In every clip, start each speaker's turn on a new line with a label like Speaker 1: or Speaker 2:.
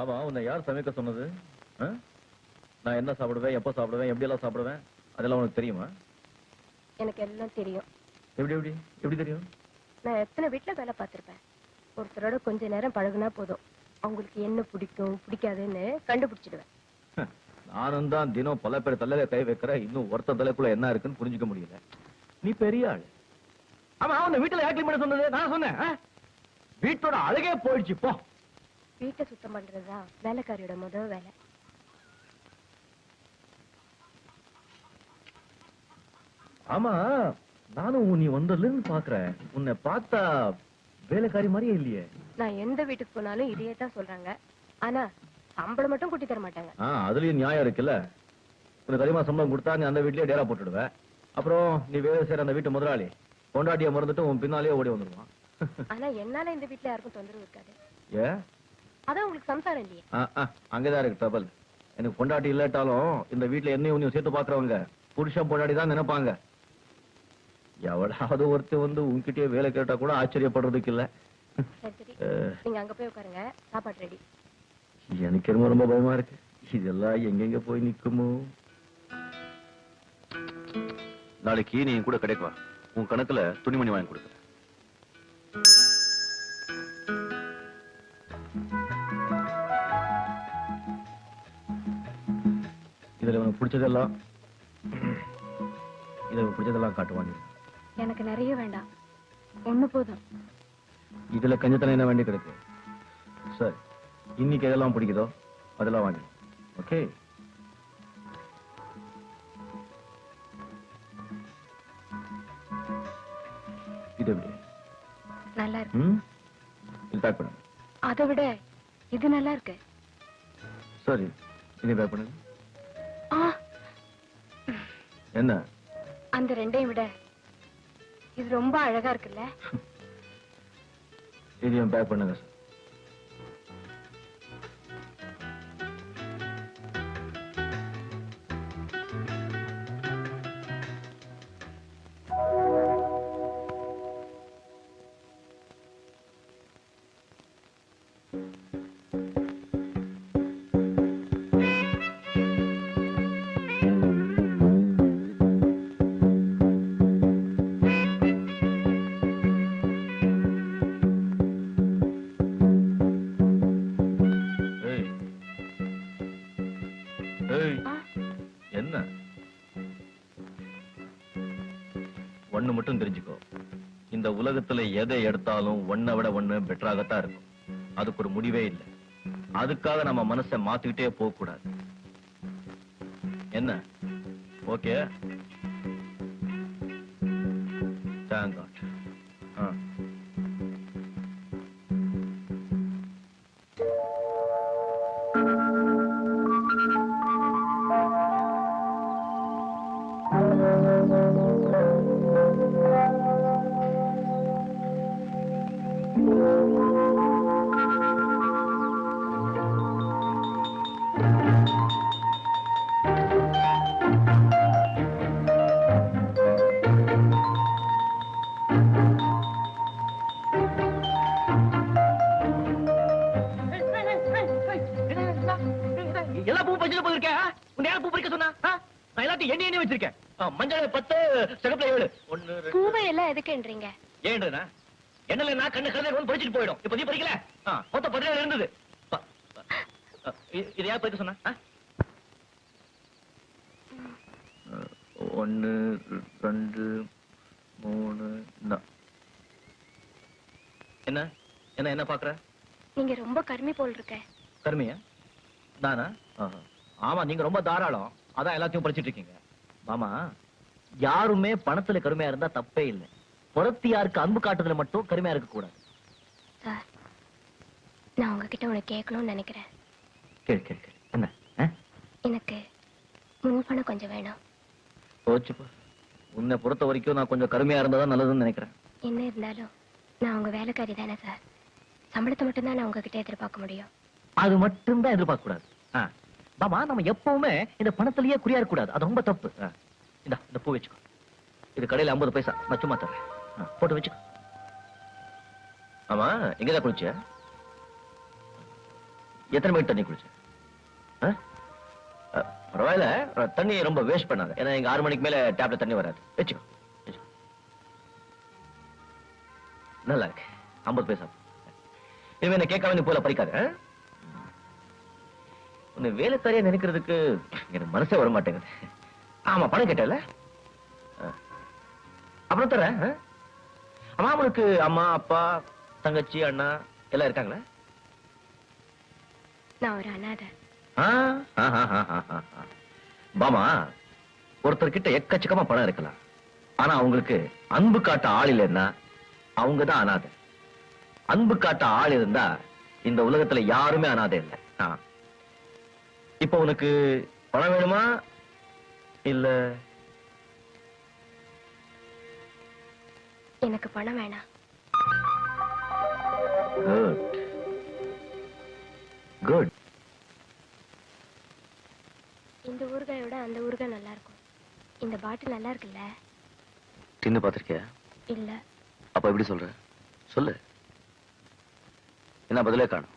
Speaker 1: ஆமா உன்னை யார் சமைக்க சொன்னது? நான் என்ன சாப்பிடுவேன் எப்போ சாப்பிடுவேன் எப்படி எல்லாம் சாப்பிடுவேன்? அதெல்லாம் உனக்கு தெரியுமா?
Speaker 2: எனக்கு எல்லாம் தெரியும்.
Speaker 1: எப்படி எப்படி? எப்படி தெரியும்?
Speaker 2: நான் எத்தனை வீட்டுல வேலை பார்த்திருப்பேன். ஒருத்தரோட கொஞ்ச நேரம் பழகுனா போதும். அவங்களுக்கு என்ன பிடிக்கும் பிடிக்காதுன்னு கண்டுபிடிச்சிடுவேன்.
Speaker 1: நானும் தான் தினம் பல பேர் தலையில கை வைக்கிற இன்னும் ஒருத்த தலைக்குள்ள என்ன இருக்குன்னு புரிஞ்சுக்க முடியல. நீ பெரிய ஆள். ஆமா உன்னை வீட்டுல clean பண்ண சொன்னது? நான் சொன்னேன்? வீட்டோட அழகே போயிடுச்சு போ.
Speaker 2: வீட்டை சுத்தம் பண்றதுதான் வேலைக்காரியோட முதல் வேலை.
Speaker 1: ஆமா நானும் நீ வந்ததுல இருந்து பாக்குறேன் உன்னை பார்த்தா வேலைக்காரி மாதிரியே இல்லையே.
Speaker 2: நான் எந்த வீட்டுக்கு போனாலும் இதையே தான் சொல்றாங்க. ஆனா சம்பளம் மட்டும் கூட்டி தர மாட்டாங்க.
Speaker 1: ஆ அதுலயும் நியாயம் இருக்குல்ல? உனக்கு அதிகமா சம்பளம் கொடுத்தா நீ அந்த வீட்லயே டேரா போட்டுடுவ. அப்புறம் நீ வேலை செய்யற அந்த வீட்டு முதலாளி. பொண்டாட்டிய மறந்துட்டு உன் பின்னாலேயே ஓடி வந்துடுவான்
Speaker 2: ஆனா என்னால இந்த வீட்டுல யாருக்கும் தொந்தரவு இருக்காது.
Speaker 1: ஏ
Speaker 2: அதான் உங்களுக்கு சம்சாரம் இல்லையே.
Speaker 1: ஆ, ஆ, அங்கதான் இருக்கு எனக்கு பொண்டாட்டி இல்லாட்டாலும் இந்த வீட்ல என்னையும் உன்னையும் சேர்த்து பாக்குறவங்க புருஷன் பொண்டாட்டி தான் நினைப்பாங்க. எவளாவது ஒருத்தர் வந்து உன்கிட்டயே வேலை கேட்டா கூட ஆச்சரியப்படுறதுக்கு இல்ல.
Speaker 2: சரி சரி.
Speaker 1: அஹ்,
Speaker 2: நீங்க அங்க போய் உட்காருங்க. சாப்பாடு ரெடி
Speaker 1: எனக்கு ரொம்ப ரொம்ப பயமா இருக்கு. இதெல்லாம் எங்கெங்க போய் நிக்குமோ? நாளைக்கு நீ கூட கிடைக்கு வா. உன் கணக்குல துணிமணி வாங்கி கொடுக்குறேன். இதுல உனக்கு பிடிச்சதெல்லாம் இதுல பிடிச்சதெல்லாம் காட்டுவாங்க
Speaker 2: எனக்கு நிறைய வேண்டாம். ஒண்ணு போதும்.
Speaker 1: இதுல கஞ்சத்தனம் என்ன வேண்டி கிடக்கு? சரி இன்னைக்கு எதெல்லாம் பிடிக்குதோ அதெல்லாம் வாங்கி ஓகே? இது எப்படி?
Speaker 2: நல்லா இருக்கு.
Speaker 1: இது பேக் பண்ணுங்க
Speaker 2: அதை விட இது நல்லா இருக்கு.
Speaker 1: சரி இது பேக் பண்ணுங்க என்ன?
Speaker 2: அந்த ரெண்டையும் விட இது ரொம்ப அழகா இருக்குல்ல?
Speaker 1: இதையும் பேக் பண்ணுங்க சார் ஏய் ஒண்ணு மட்டும் தெரிஞ்சுக்கோ. இந்த உலகத்துல எதை எடுத்தாலும் ஒன்னை விட ஒண்ணு பெட்டராகத்தான் இருக்கும். அதுக்கு ஒரு முடிவே இல்லை. அதுக்காக நம்ம மனசை மாத்திக்கிட்டே போக கூடாது என்ன? ஓகே? தேங்க் காட் ஆ. வச்சிருக்கேன். மஞ்சள் பத்து சிகப்புல ஏழு. ரெண்டு.
Speaker 2: பூவை எல்லாம் எதுக்குன்றீங்க?
Speaker 1: ஏன்றா என்னல நான் கண்ணு கலந்து ஒன்று பறிச்சுட்டு போயிடும். இப்ப நீ பறிக்கல ஆ, மொத்தம் பதினேழு இருந்தது. இது யார் பறிக்க சொன்னா? ஒண்ணு ரெண்டு மூணு என்ன? என்ன என்ன பாக்குற?
Speaker 2: நீங்க ரொம்ப கருமி போல் இருக்க.
Speaker 1: கருமையா? நானா? ஆஹா. ஆமா நீங்க ரொம்ப தாராளம். அதான் எல்லாத்தையும் படிச்சிட்டு இருக்கீங்க. மாமா யாருமே பணத்துல கருமையா இருந்தா தப்பே இல்லை. புறத்தியாருக்கு அன்பு காட்டுறதுல மட்டும் கருமையா இருக்க கூடாது.
Speaker 2: சார் நான் உங்ககிட்ட ஒண்ணு கேட்கணும்னு நினைக்கிறேன்.
Speaker 1: கேள் கேள் கேள். என்ன?
Speaker 2: எனக்கு முன்பணம் கொஞ்சம் வேணும்.
Speaker 1: போச்சுப்பா உன்னை பொறுத்த வரைக்கும் நான் கொஞ்சம் கருமையா இருந்தா தான் நல்லதுன்னு நினைக்கிறேன்.
Speaker 2: என்ன இருந்தாலும் நான் உங்க வேலைக்காரி தானே சார். சம்பளத்தை மட்டும்தான் நான் உங்ககிட்ட எதிர்பார்க்க முடியும்.
Speaker 1: அது மட்டும் தான் எதிர்பார்க்க கூடாது. மாமா நம்ம எப்பவுமே இந்த பணத்திலேயே குறியா இருக்க கூடாது. அது ரொம்ப தப்பு. இந்தா இந்த பூ வச்சுக்கோ. இது கடையில 50 பைசா. நான் சும்மா தரேன். போட்டு வச்சுக்கோ. ஆமா எங்கதான் குளிச்ச எத்தனை மணி தண்ணி குளிச்ச? பரவாயில்ல அ, தண்ணி ரொம்ப வேஸ்ட் பண்ணாத. ஏன்னா எங்க ஆறு மணிக்கு மேல டேப்ல தண்ணி வராது. வச்சுக்கோ நல்லா இருக்கு. ஐம்பது பைசா இனிமே என்ன கேட்காம நீ போல பறிக்காத ஆ? உன்னை வேலைக்காரியா நினைக்கிறதுக்கு எனக்கு மனசே வர மாட்டேங்குது ஆமா பணம் கேட்டல அப்புறம் தரேன் அம்மா அவனுக்கு அம்மா அப்பா தங்கச்சி அண்ணா எல்லாம் இருக்காங்களா?
Speaker 2: நான் ஒரு அனாதை.
Speaker 1: பாமா ஒருத்தர்கிட்ட எக்கச்சக்கமா பணம் இருக்கலாம். ஆனா அவங்களுக்கு அன்பு காட்ட ஆள் இல்லைன்னா அவங்க தான் அனாதை. அன்பு காட்ட ஆள் இருந்தா இந்த உலகத்துல யாருமே அனாதை இல்லை. இப்போ உனக்கு பணம் வேணுமா? இல்ல
Speaker 2: எனக்கு பணம் வேணாம்.
Speaker 1: குட் குட்
Speaker 2: இந்த ஊறுகாயை விட அந்த ஊறுகாய் நல்லா இருக்கும். இந்த பாட்டில் நல்லா இருக்குல்ல?
Speaker 1: தின்னு பாத்திருக்கியா
Speaker 2: இல்ல.
Speaker 1: அப்ப எப்படி சொல்ற? சொல்லு. என்ன பதிலே காணும்.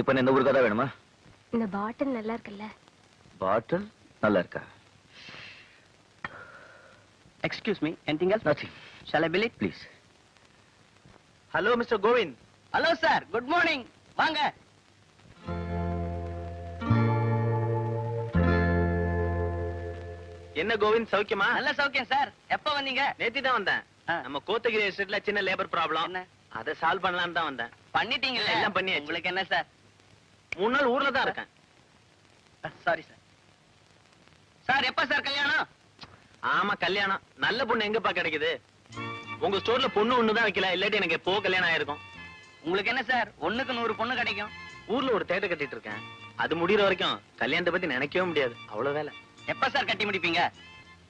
Speaker 1: இப்ப என்ன இந்த ஊருக்கா தான் வேணுமா?
Speaker 2: இந்த பாட்டில் நல்லா இருக்குல்ல?
Speaker 1: பாட்டில் நல்லா இருக்கா?
Speaker 3: Excuse me, anything else?
Speaker 1: Nothing
Speaker 3: Shall I bill it?
Speaker 1: Please
Speaker 3: Hello, Mr. Govind. Hello, sir. Good morning. வாங்க
Speaker 4: என்ன கோவிந்த் சௌக்கியமா
Speaker 3: நல்ல சௌக்கியம் சார் எப்ப வந்தீங்க
Speaker 4: நேத்தி தான் வந்தேன். நம்ம கோத்தகிரி எஸ்டேட்ல சின்ன லேபர் ப்ராப்ளம்? அதை சால்வ் பண்ணலாம்னு தான் வந்தேன்
Speaker 3: பண்ணிட்டீங்கல்ல
Speaker 4: எல்லாம் பண்ணியாச்சு.
Speaker 3: உங்களுக்கு என்ன சார்
Speaker 4: மூணு நாள் ஊர்ல தான் இருக்கேன்
Speaker 3: சாரி சார் சார் எப்ப சார் கல்யாணம்
Speaker 4: ஆமா கல்யாணம் நல்ல பொண்ணு எங்கப்பா கிடைக்குது உங்க ஸ்டோர்ல பொண்ணு ஒண்ணு தான் வைக்கல இல்லாட்டி எனக்கு எப்போ கல்யாணம் ஆயிருக்கும்.
Speaker 3: உங்களுக்கு என்ன சார்? ஒண்ணுக்கு நூறு பொண்ணு கிடைக்கும்.
Speaker 4: ஊர்ல ஒரு தேட்டர் கட்டிட்டு இருக்கேன். அது முடியற வரைக்கும் கல்யாணத்தை பத்தி நினைக்கவே முடியாது. அவ்வளவு வேலை.
Speaker 3: எப்ப சார் கட்டி முடிப்பீங்க?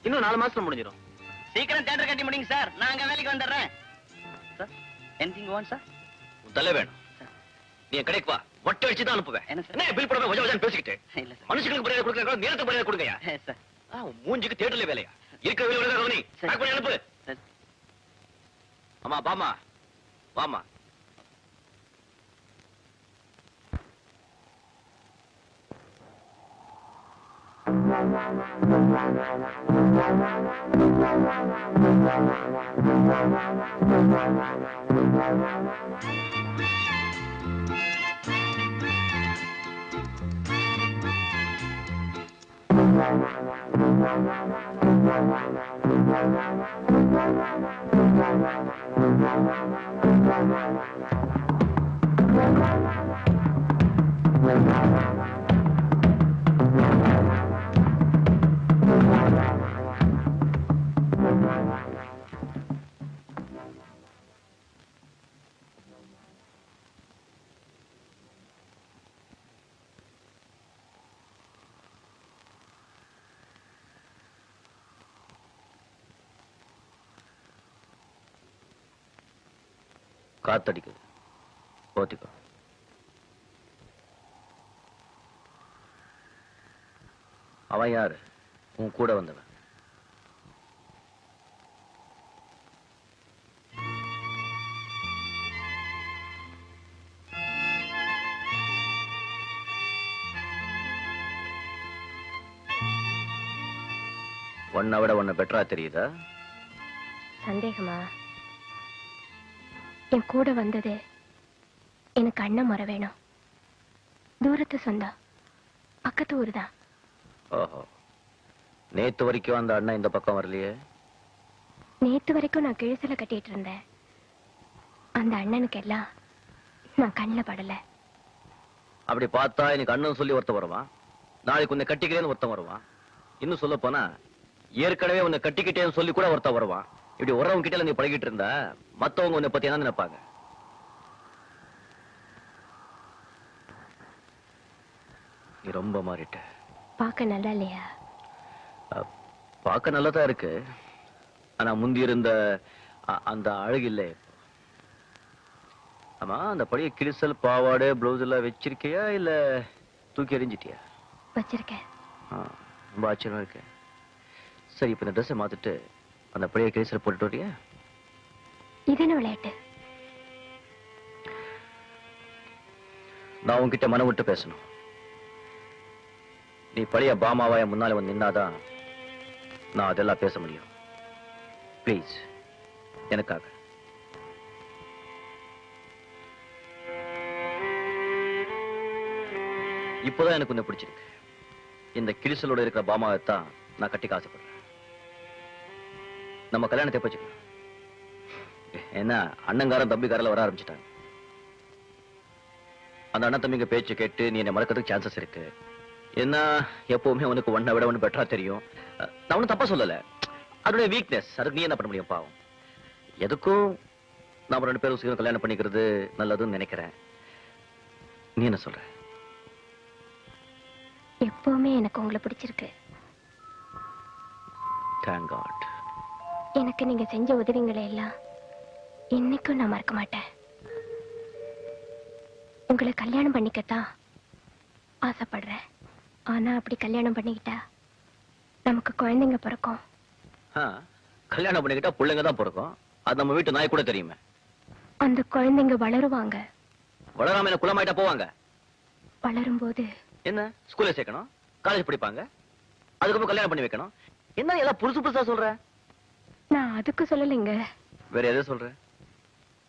Speaker 4: இன்னும் நாலு மாசத்துல முடிஞ்சிடும்
Speaker 3: சீக்கிரம் தேட்டர் கட்டி முடிங்க சார். நான் அங்க வேலைக்கு வந்துடுறேன். சார் எனிதிங் சார்
Speaker 1: தலை வேணும். நீ கடைக்கு வா. மொட்டை அடிச்சு தான் அனுப்புவேன்.
Speaker 3: என்ன
Speaker 1: பில் போடாம வஜ வஜான்னு பேசிக்கிட்டு? மனுஷங்களுக்கு மரியாதை கொடுக்கறதா நேரத்துக்கு மரியாதை உன் மூஞ்சிக்கு தேட்டர்ல வேலையா? இருக்கிற வேலை கவனி.
Speaker 3: சரி.
Speaker 1: அம்மா பாமா அனுப்பு
Speaker 3: Thank
Speaker 1: you. பாமா வாமா காத்தடிக்குது. போத்திக்கோ. அவன் யாரு? உன் கூட வந்தவன். உன்னை விட ஒன்னு பெட்டரா தெரியுதா?
Speaker 2: சந்தேகமா? என் கூட வந்தது எனக்கு அண்ணன் முறை வேணும் தூரத்து சொந்தம். பக்கத்து ஊர் தான்
Speaker 1: ஓஹோ. நேத்து வரைக்கும் அந்த அண்ணன் இந்த பக்கம் வரலையே?
Speaker 2: நேத்து வரைக்கும் நான் கிழிசல கட்டிட்டு இருந்தேன். அந்த அண்ணனுக்கு எல்லாம் நான் கண்ணில் படல.
Speaker 1: அப்படி பார்த்தா எனக்கு அண்ணன் சொல்லி ஒருத்தன் வருவான். நாளைக்கு உன்னை கட்டிக்கிறேன்னு ஒருத்தன் வருவான். இன்னும் சொல்ல போனா ஏற்கனவே உன்னை கட்டிக்கிட்டேன்னு சொல்லி கூட ஒருத்தன் வருவான். இப்படி உறவங்க கிட்ட நீ பழகிட்டு இருந்தா மத்தவங்க உன்னை பத்தி என்ன நினைப்பாங்க. நீ ரொம்ப மாறிட்ட.
Speaker 2: பார்க்க நல்லா இல்லையா?
Speaker 1: பார்க்க நல்லதா இருக்கு. ஆனா முந்தி இருந்த அந்த அழகு இல்லை. ஆமா அந்த பழைய கிழிசல் பாவாடை பிளவுஸ் எல்லாம் வச்சிருக்கியா இல்ல தூக்கி எறிஞ்சிட்டியா?
Speaker 2: வச்சிருக்கேன்.
Speaker 1: ரொம்ப ஆச்சரியமா இருக்கு. சரி இப்ப இந்த ட்ரெஸ்ஸை மாத்திட்டு அந்த பழைய கிழிசல் போட்டுட்டு வரியா
Speaker 2: இது என்ன விளையாட்டு.
Speaker 1: நான் உன்கிட்ட மனம் விட்டு பேசணும். நீ பழைய பாமாவா என் முன்னால வந்து நின்னாதான் நான் அதெல்லாம் பேச முடியும். ப்ளீஸ் எனக்காக. இப்போதான் எனக்கு உன்னை பிடிச்சிருக்கு. இந்த கிழிசலோட இருக்கிற பாமாவை தான் நான் கட்டிக்க ஆசைப்படுறேன் நம்ம கல்யாணத்தை எப்ப வச்சுக்கலாம் என்ன அண்ணங்காரன் தம்பிக்காரில் வர ஆரம்பிச்சிட்டாங்க அந்த அண்ணன் தம்பிங்க பேச்சு கேட்டு நீ என்னை மறக்கிறதுக்கு சான்சஸ் இருக்கு. என்ன எப்பவுமே உனக்கு ஒன்னை விட ஒன்று பெட்டரா தெரியும். நான் ஒன்றும் தப்பா சொல்லல. அதோடைய வீக்னஸ் அதுக்கு நீ என்ன பண்ண முடியும் பாவம்? எதுக்கும் நாம ரெண்டு பேரும் சீக்கிரம் கல்யாணம் பண்ணிக்கிறது நல்லதுன்னு நினைக்கிறேன். நீ என்ன சொல்ற?
Speaker 2: எப்பவுமே எனக்கு உங்களை பிடிச்சிருக்கு.
Speaker 1: தேங்க் காட்
Speaker 2: எனக்கு நீங்க செஞ்ச உதவிங்களை எல்லாம் இன்னைக்கும் நான் மறக்க மாட்டேன். உங்களை கல்யாணம் பண்ணிக்கத்தான் ஆசைப்படுறேன். ஆனா அப்படி கல்யாணம் பண்ணிக்கிட்டா நமக்கு குழந்தைங்க பிறக்கும்.
Speaker 1: கல்யாணம் பண்ணிக்கிட்டா பிள்ளைங்க தான் பிறக்கும். அது நம்ம வீட்டு நாய் கூட தெரியுமே.
Speaker 2: அந்த குழந்தைங்க வளருவாங்க.
Speaker 1: வளராம என்ன குளமாயிட்டா போவாங்க?
Speaker 2: வளரும்போது
Speaker 1: என்ன? ஸ்கூல்ல சேர்க்கணும்? காலேஜ் படிப்பாங்க? அதுக்கப்புறம் கல்யாணம் பண்ணி வைக்கணும்? என்ன எல்லாம் புதுசு புதுசா சொல்ற?
Speaker 2: நான் அதுக்கு சொல்லலைங்க.
Speaker 1: வேற எதை சொல்ற?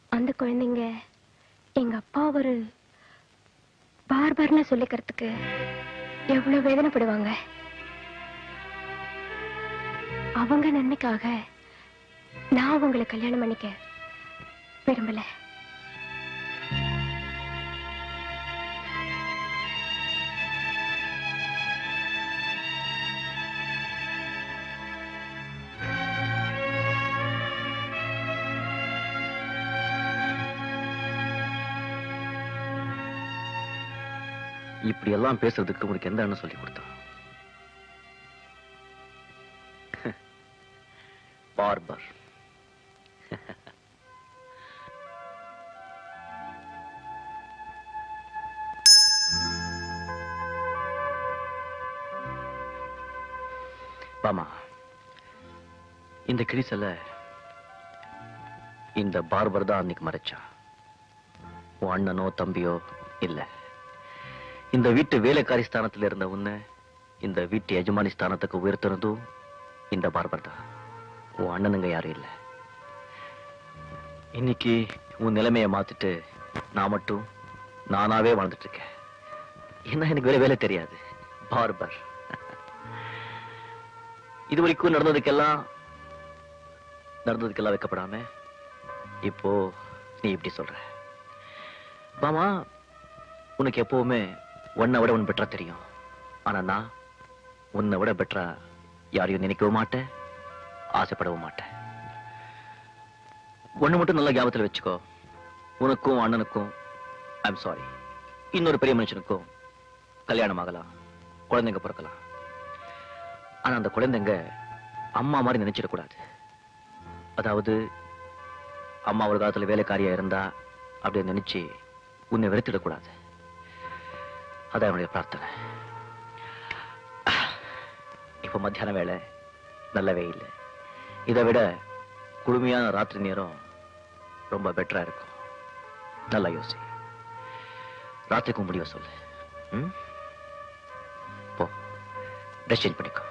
Speaker 2: அந்த குழந்தைங்க எங்க அப்பா ஒரு பார்பர்னு சொல்லிக்கிறதுக்கு எவ்வளவு வேதனைப்படுவாங்க. அவங்க நன்மைக்காக நான் உங்களை கல்யாணம் பண்ணிக்க விரும்பல.
Speaker 1: இப்படி எல்லாம் பேசுறதுக்கு உனக்கு எந்த அண்ணன் சொல்லி கொடுத்தா பார்பர். பாமா இந்த கிழிசல இந்த பார்பர் தான் அன்னைக்கு மறைச்சான். உன் அண்ணனோ தம்பியோ இல்லை. இந்த வீட்டு வேலைக்காரி ஸ்தானத்தில் இருந்த உன்னை இந்த வீட்டு எஜமானி ஸ்தானத்துக்கு உயர்த்துறதும் இந்த பார்பர் தான் உன் அண்ணனுங்க யாரும் இல்லை. இன்னைக்கு உன் நிலைமையை மாத்திட்டு நான் மட்டும் நானாவே வாழ்ந்துட்டு இருக்கேன் என்ன எனக்கு வேற வேலை தெரியாது. பார்பர். இது வரைக்கும் நடந்ததுக்கெல்லாம் நடந்ததுக்கெல்லாம் வைக்கப்படாம இப்போ நீ இப்படி சொல்ற. மாமா உனக்கு எப்பவுமே உன்னை விட உன் பெட்டரா தெரியும். ஆனா நான் உன்னை விட பெட்டரா யாரையும் நினைக்கவும் மாட்டேன் ஆசைப்படவும் மாட்டேன். ஒண்ணு மட்டும் நல்லா ஞாபகத்துல வச்சுக்கோ. உனக்கும் அண்ணனுக்கும் ஐம் சாரி இன்னொரு பெரிய மனுஷனுக்கும் கல்யாணம் ஆகலாம் குழந்தைங்க பிறக்கலாம். ஆனா அந்த குழந்தைங்க அம்மா மாதிரி நினைச்சிடக்கூடாது. அதாவது அம்மா ஒரு காலத்துல வேலைக்காரியா இருந்தா அப்படின்னு நினைச்சு உன்னை வெறுத்திடக்கூடாது. அதான் என்னுடைய பிரார்த்தனை. இப்ப மத்தியான வேலை நல்ல வெயில் இதை விட குளுமையான ராத்திரி நேரம் ரொம்ப பெட்டரா இருக்கும். நல்லா யோசி. ராத்திரிக்கும் முடிவை சொல்லு. ம்? போ. ட்ரெஸ் சேஞ்ச் பண்ணிக்கோ.